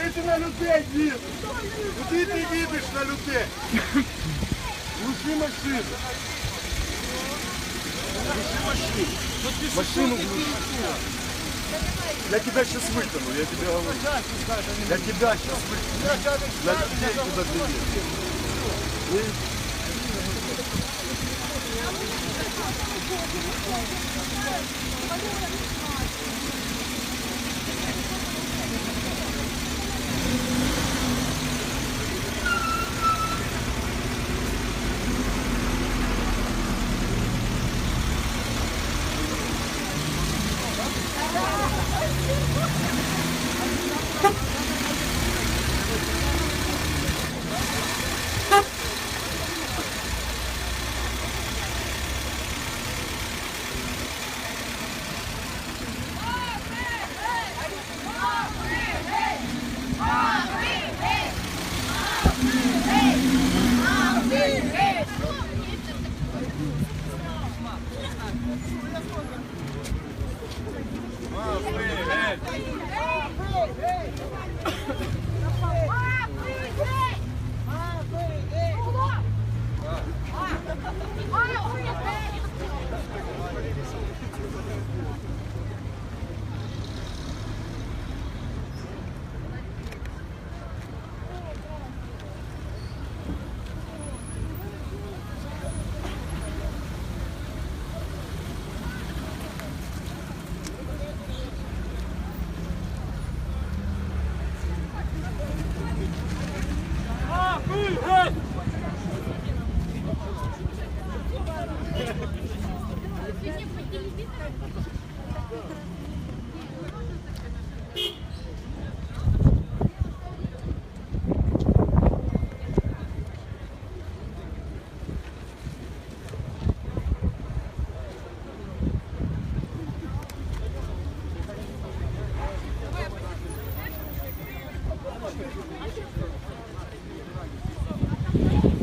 Куди ти на людей їдеш? Куди ти їдеш на людей? Глуши машину. Глуши машину. Машину глуши. Я тебя сейчас выкину, я тебе говорю. Я тебя сейчас выкину. На людей куда ты едешь. Мені Ha ha ha!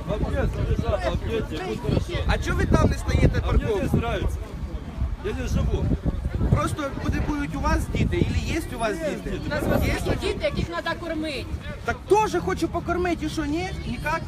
хорошо. А чого ви там не стоїте А мне здесь парковку? нравится. Я здесь живу. Просто потребують будуть у вас діти, або є у вас діти? У нас є діти, яких треба кормити. Так теж хочу покормити, і що ні? Ніяк?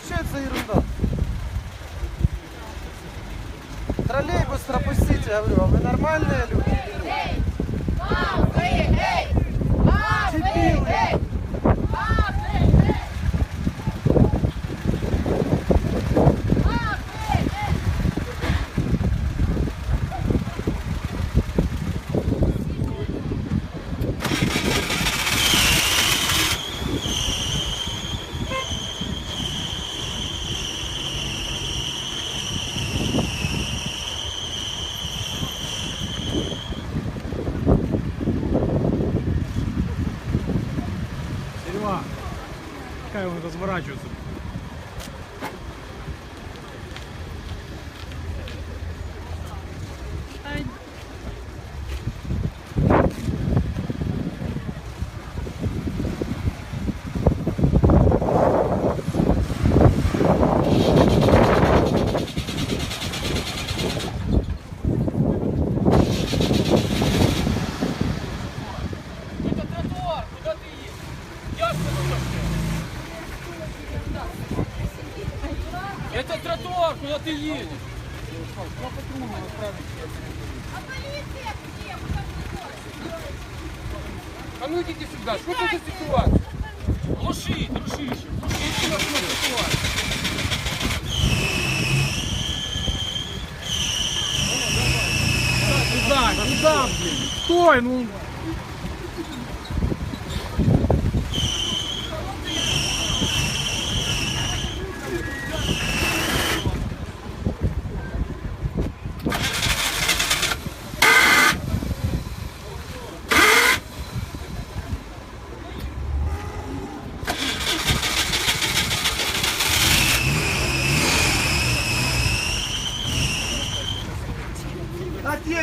Вообще это ерунда. Троллейбус пропустите, говорю, вы нормальные люди? Хай Куда ты едешь? Я почему не отправлюсь? А полиция где? Вы как не А ну идите сюда, что это за ситуация? Глуши, дружище, глуши, что это ситуация? Куда, куда, блин? Стой, ну...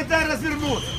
А те дай развернуться.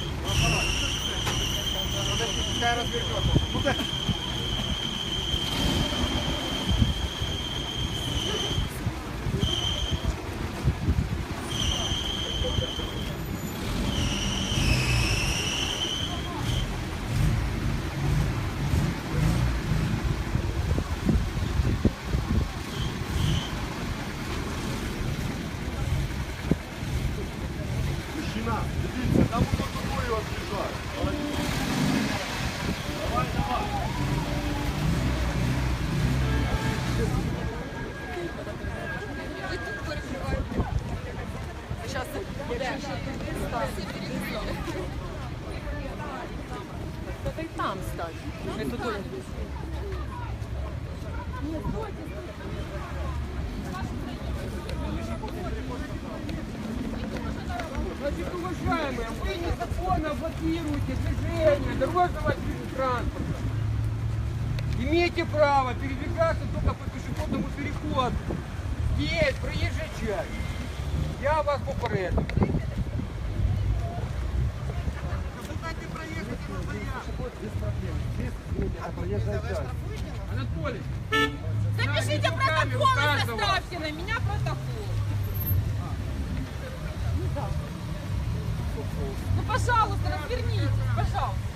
Блокируете движение дорожного транспорта. Имеете право передвигаться только по пешеходному переходу. Здесь проезжая часть. Я вас попередив. Анатолий, Запишите протокол и составьте на меня протокол. Ну, пожалуйста, развернитесь, пожалуйста.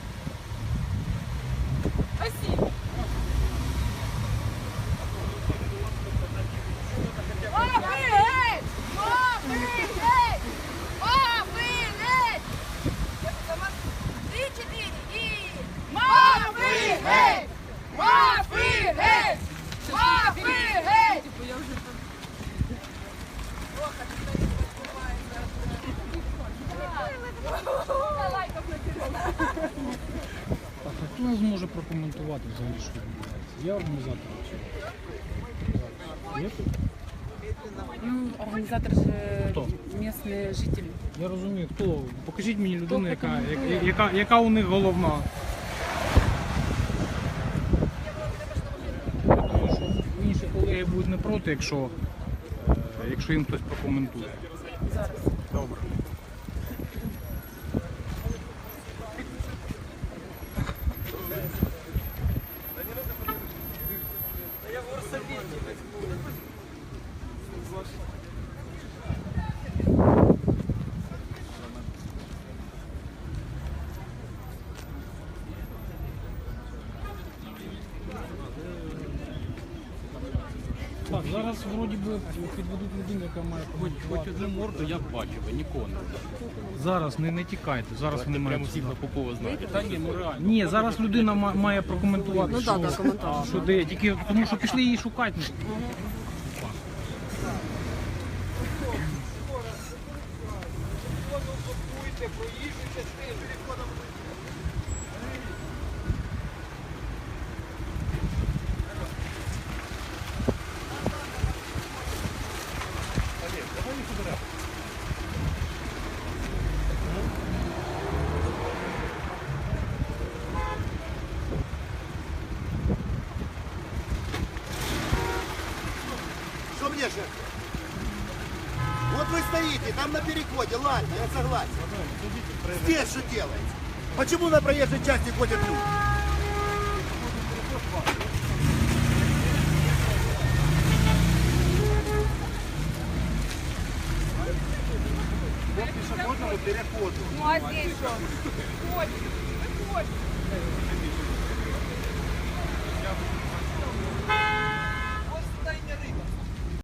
Хто нас може прокоментувати взагалі, що відбувається? Я організатор. Є тут? Ну, организатор же Кто? местные жители. Я розумію, хто? Покажіть мені людину, яка, яка, яка, яка у них головна. Я думаю, що інші колеги будуть не проти, якщо, е, якщо їм хтось прокоментує. Добре. Зараз вроді би підведуть людину, яка має Хоч, хоч одну морду я б бачив, а нікого не. Зараз не, не тікайте. Зараз вони Прямо мають. всіх на Попова знаєте. Та ні, ну реально. Ні, зараз людина ма- має прокоментувати, що, що де, тільки тому що пішли її шукати. Же? Вот вы стоите, там на переходе, ладно, я согласен. Здесь что делаете? Почему на проезжей части ходят люди? По пешеходному переходу. Ну а здесь что? Выходим, выходим.